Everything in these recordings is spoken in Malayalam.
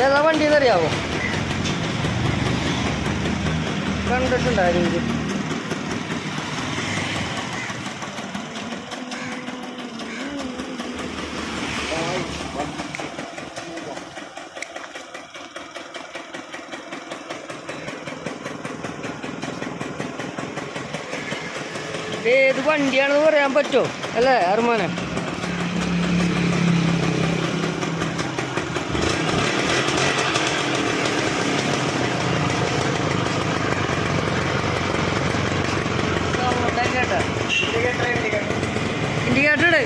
ഏതാ വണ്ടി എന്നറിയാവോ കണ്ടിട്ടുണ്ടായിരുന്നു ഏത് വണ്ടിയാണെന്ന് പറയാൻ പറ്റുമോ? അല്ലേ അറുമാനെ കേട്ടോ ഇട്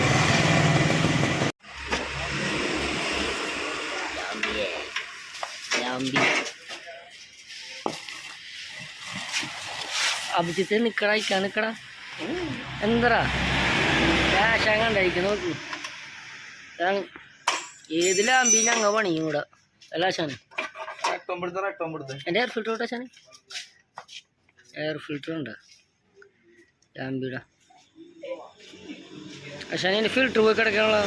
അഭിജിത്ത് നിക്കടാ ഇക്കാൻ നിക്കടാ. എന്തറാ? ക്യാഷാൻ കണ്ടായിരിക്കും നോക്ക്. ഏതിലാമ്പി ഞങ്ങ പണിയും കൂടെ അല്ല എന്റെ എയർ ഫിൽറ്റർ ആശാന് എയർ ഫിൽറ്റർ ഉണ്ട്. ലാമ്പിയുടെ ആശാന് അതിന് ഫിൽറ്റർ പോയി കിടക്കാനുള്ള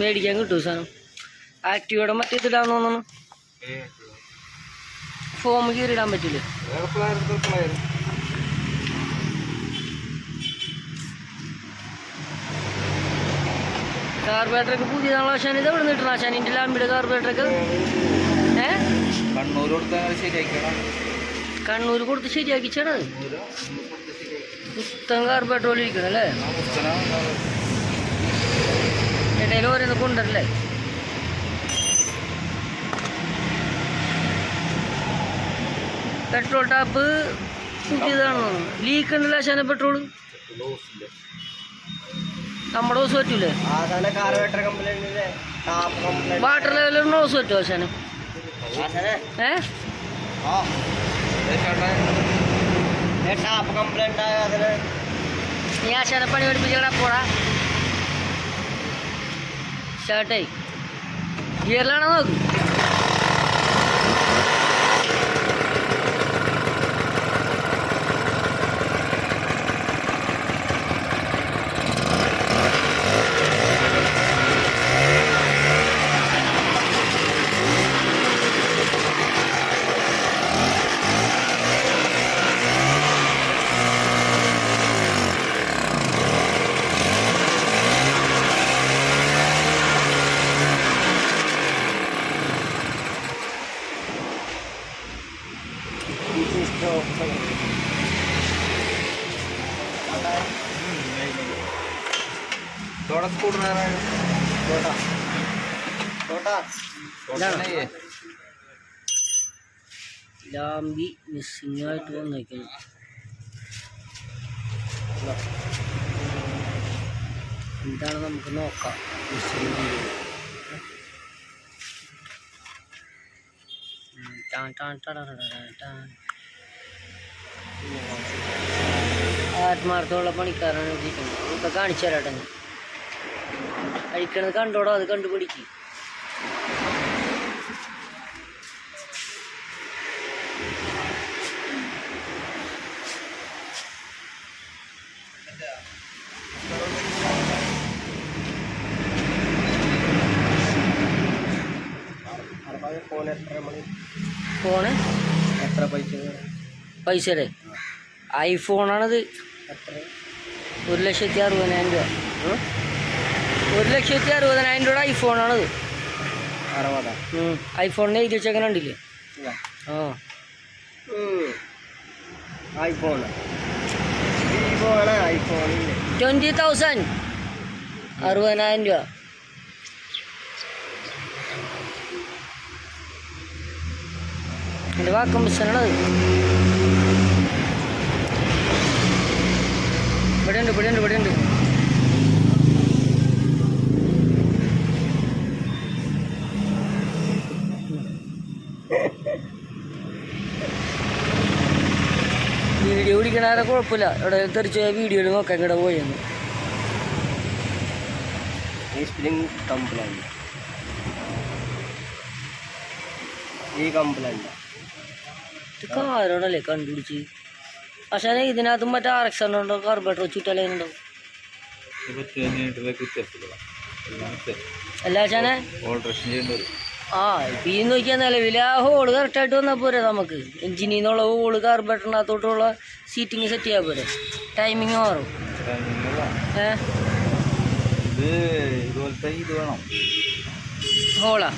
മേടിക്കാൻ കിട്ടും സാധനം. ആക്റ്റീവയുടെ മറ്റേ ഇതിടാന്ന് തോന്നുന്നു. ഫോം കീറിടാൻ പറ്റില്ല? കാർബേറ്ററൊക്കെ പുതിയതാണല്ലോ ആശാൻ ഇത് എവിടെ നിന്നിട്ടാണ് ആശാൻ എന്റെ ലാമ്പിയുടെ കാർബേറ്ററൊക്കെ ഏ? കണ്ണൂർ കണ്ണൂർ കൊടുത്ത് ശരിയാക്കിച്ചാണ് പുത്തൻ പെട്രോൾ ഇരിക്കണം അല്ലേ? ഇടയിൽ ഓരോന്ന് കൊണ്ടുവരല്ലേ? പെട്രോൾ ടാപ്പ് പുതിയതാണോ? ലീക്ക് ഉണ്ടല്ലോ ശാന പെട്രോൾ നമ്മുടെ ഹോസ് പറ്റൂലേ? വാട്ടർ ലെവലിൽ ഹോസ് പറ്റുമോ ശാനം ഏ? ടാപ്പ് കംപ്ലൈന്റ് ആയ അതിന് നീ ആശാനെ പണി പഠിപ്പിച്ചടാ പോടാ ഷർട്ടേ ഗിയറിലാണോ നോക്ക് थोड़ा स्कूटर आ रहा है छोटा छोटा ഇതാണോ? ലാമ്പി മിസ്സിങ് ആയിട്ട് വന്നേക്കുന്നു ഇതാ. എന്താണ് നമുക്ക് നോക്കാം മിസ്സിങ് ആത്മാർത്ഥമുള്ള പണിക്കാരാണ് ഇരിക്കുന്നത് ഇപ്പൊ കാണിച്ചു തരാട്ടെ ഞാൻ അഴിക്കണത് കണ്ടോടോ അത് കണ്ടുപിടിക്ക്. ഫോണ്? എത്ര പൈസ? പൈസയുടെ? ഐഫോണാണത്. ഒരു ലക്ഷത്തി അറുപതിനായിരം രൂപ. ഒരു ലക്ഷത്തി അറുപതിനായിരം രൂപയുടെ ഐഫോണാണിത്. ഐഫോണിന് എഴുതി വെച്ചേക്കണ ഉണ്ടില്ലേ ആ. IPhone twenty thousand. അറുപതിനായിരം രൂപ. എന്റെ വാക്കം ബിസിനാണത് ഇവിടെ ഉണ്ട് ഇവിടെ വീഡിയോ പിടിക്കണാരെ കുഴപ്പമില്ല. ഇവിടെ തെറിച്ച് വീഡിയോയിൽ നോക്കാൻ ഇവിടെ പോയെന്ന്. ഈ കംപ്ലൈന്റ് ഇത് കാരണല്ലേ കണ്ടുപിടിച്ച്? പക്ഷേ ഇതിനകത്ത് മറ്റേ ആർ എക്സ് ഉണ്ടോ കാർബേറ്റർ വെച്ചിട്ടല്ലേ ഉണ്ടാവും എല്ലാ ചേനെ ഓൾട്രേഷൻ ചെയ്യേണ്ടി വരും. ആ ഇപ്പം ഈ നോക്കിയാൽ നിലവിൽ ആ ഹോൾ കറക്റ്റായിട്ട് വന്നാൽ പോരെ നമുക്ക്. എഞ്ചിനിൽ നിന്നുള്ള ഹോൾ കാർബറേറ്ററിനകത്തോട്ടുള്ള സീറ്റിങ് സെറ്റ് ചെയ്യാൻ പോരെ. ടൈമിങ് മാറും. ഏ? ഇത് ഇതുപോലത്തെ ഇത് വേണം. ഹോളാ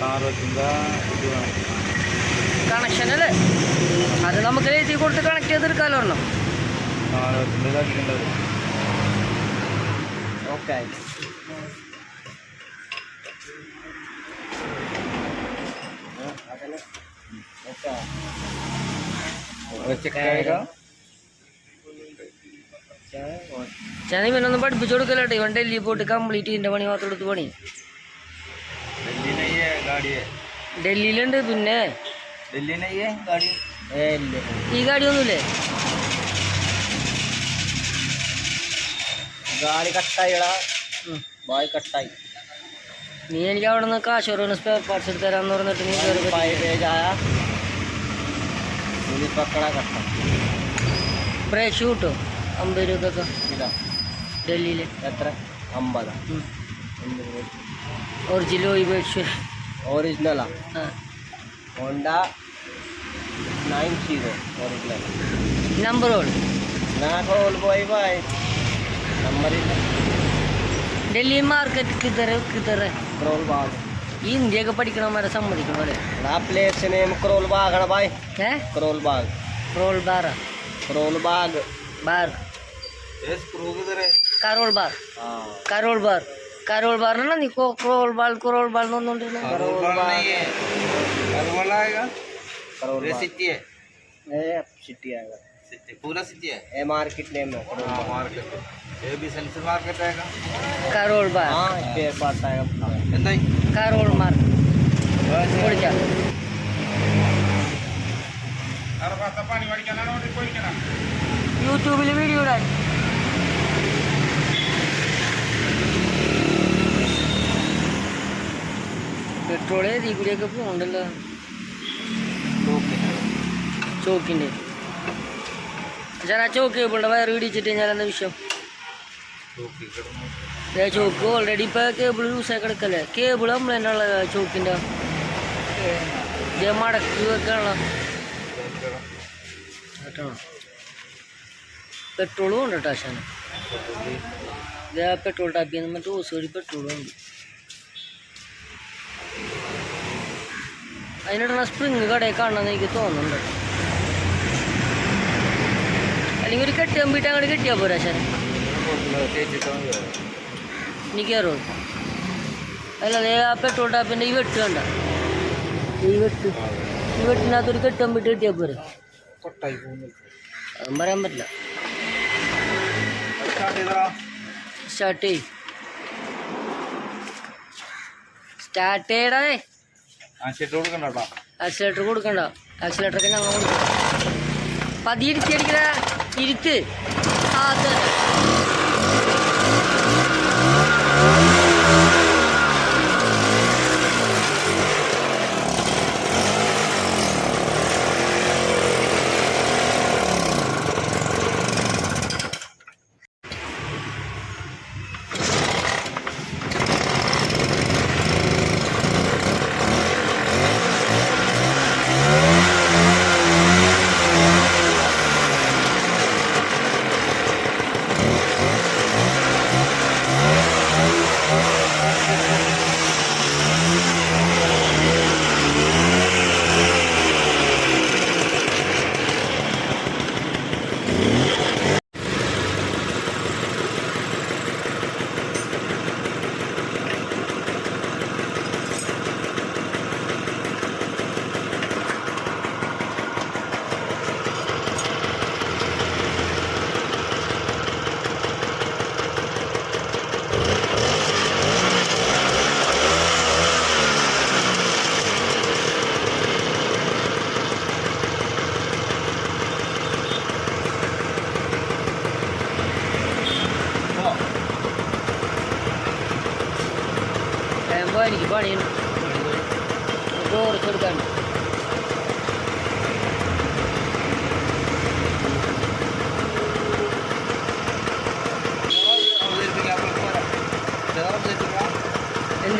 കാറത്തിന്റെ ഇത് വേണം. കണക്ഷൻ അല്ലേ? അത് നമുക്ക് എഴുതി കൊടുത്ത് കണക്ട് ചെയ്തെടുക്കാലോ ഓക്കെ ചെന്നൈ പിന്നൊന്നും പഠിപ്പിച്ചു കൊടുക്കലോട്ടെ. ഇവൻ ഡൽഹി പോയിട്ട് കംപ്ലീറ്റ് ഇതിന്റെ പണി മാത്രം എടുത്ത് പണി. ഡൽഹിയിലുണ്ട് പിന്നെ? ഈ ഗാഡി ഒന്നുമില്ലേ ഗാഡി കട്ടായിടാ ബായ് കട്ടായി. നീ എനിക്ക് അവിടെ നിന്ന് കാശോറൂണ് സ്പെയർ പാർട്സ് എടുത്ത് തരാന്ന് പറഞ്ഞിട്ട് നീ ബ്രേക്ക് ഷൂ അമ്പത് രൂപക്കൊക്കെ. ഡൽഹിയിൽ എത്ര? അമ്പതാ. ഒറിജിനൽ ഓയി ഒറിജിനലാ Honda nine zero original number all നാക്കോൾ പോയി പോയി നമ്പറില്ല ഡൽഹി മാർക്കറ്റ് കിതറ് കിതറ് ക്രോൾ ബാഗ് ഈ ഇന്ത്യയൊക്കെ പഠിക്കണമാരെ സമ്മതിക്കണം പോലെ ആ പ്ലേസ് നെയിം ക്രോൾ ബാഗ് ആണ് ബായ് ഏ Karol Bagh crawl bar Karol Bagh bar Carol bar Carol bar Carol ബാറിനാണ് നീ ക്രോൾ ബാൾ ക്രോൾ ബാൾ എന്ന് പറഞ്ഞോണ്ടിരുന്നു സിറ്റി ആകാം है करोल वाला आएगा करोल ये बाग। सिटी है ये सिटी आएगा सिटी पूरा सिटी है ये मार्केट नेम है करोल हाँ बाग। मार्केट ये भी सेंसर मार्केट आएगा കരോൾ ബാർ हाँ स्पेयर पार्ट आएगा पूरा। എന്തായി കരോൾ മാർ ഓടിക്കാം യൂട്യൂബിൽ വീഡിയോ ഇടാൻ പെട്രോൾ ഇതിൽ കൂടിയൊക്കെ പോകണ്ടല്ലോ ചോക്കിൻ്റെ ഞാൻ ആ ചോക്ക് കേബിളിന്റെ വയർ പിടിച്ചിട്ട് ഞാൻ എന്താ വിഷയം? ചോക്ക് ഓൾറെഡി ഇപ്പോൾ കേബിൾ യൂസ് ആയി കിടക്കല്ലേ? കേബിൾ കംപ്ലൈന്റ് ഉള്ള ചോക്കിന്റെ മടക്കി വെക്കാനുള്ള. പെട്രോളും ഉണ്ട് കേട്ടോ ആശാന്. ഇതേ പെട്രോൾ ടാപ്പിൽ നിന്ന് മറ്റേ ഓസ് വഴി പെട്രോളും ഉണ്ട്. അതിനിടണ സ്പ്രിങ് കടയിൽ കാണണമെന്ന് എനിക്ക് തോന്നുന്നുണ്ട്. അല്ലെങ്കിൽ ഒരു കെട്ടിയാൻ വീട്ടിൽ അങ്ങോട്ട് കെട്ടിയാൽ പോരാ ശരി. ഇനി കയറും അല്ലാതെ ആ പെട്രോൾ ടാപ്പിന്റെ ഈ വെട്ട് കണ്ട. ഈ വെട്ട്. ഈ വെട്ടിനകത്ത് ഒരു കെട്ടിയാൻ വീട്ടിൽ കെട്ടിയാൽ പോരെ. പറയാൻ പറ്റില്ല. സ്റ്റാർട്ട് ചെയ് സ്റ്റാർട്ട് ചെയ്യടാ ആ കൊടുക്കണ്ട ആക്സിലേറ്റർ ആക്സിലേറ്ററൊക്കെ ഞങ്ങൾ കൊടുക്കും. ഇരുത്ത് അത്.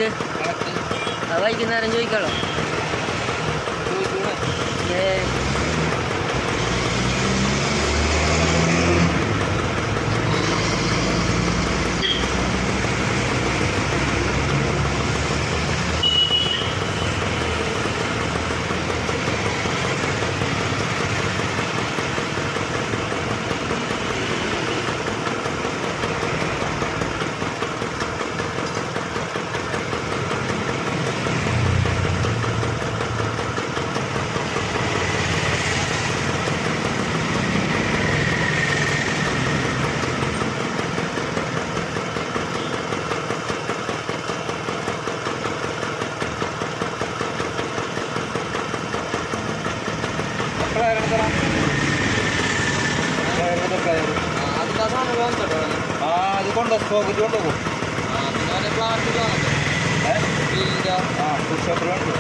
എന്ത് അത് വൈകുന്നേരം ചോദിക്കാളോ ഏ ആ അത് കൊണ്ടോ കൊണ്ടുപോകും ആ പുഷപ്പ് വേണ്ടു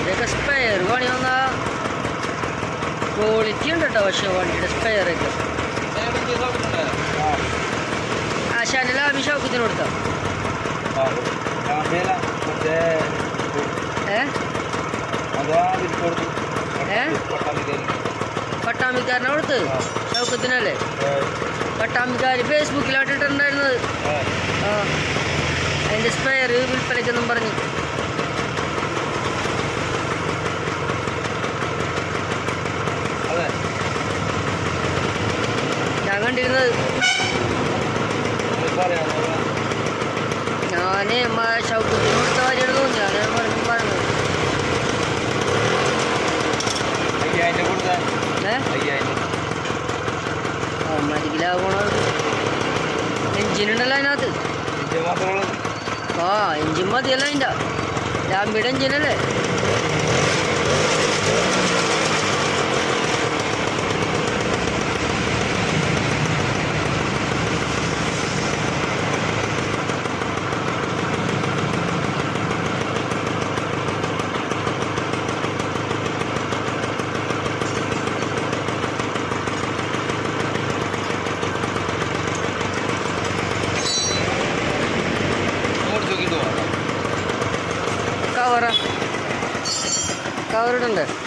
ഇതൊക്കെ സ്പെയർ പണി വന്നാ ക്വാളിറ്റി ഉണ്ട് കേട്ടോ പക്ഷെ വണ്ടിയുടെ സ്പെയർ ഒക്കെ ಅಭಿಷೇಕ ಹೋಗಿದ್ದು ലാഭി ഷൗക്കത്തിന് അവിടുത്ത് ചൗക്കത്തിനല്ലേ പട്ടാമ്പിക്കാർ ഫേസ്ബുക്കിലായിട്ട് ഇട്ടിട്ടുണ്ടായിരുന്നത് അതിന്റെ സ്പെയർ വിൽപ്പനയ്ക്കെന്നും പറഞ്ഞ് അതെ ഞാൻ കണ്ടിരുന്നത് ഇപ്പൊ അറിയാം ഞാൻ എഞ്ചിനുണ്ടല്ലോ അതിനകത്ത് ആ എഞ്ചിൻ മതിയല്ലോ അതിന്റെ. ലാമ്പിയുടെ എഞ്ചിനല്ലേ അങ്ങോട്ട്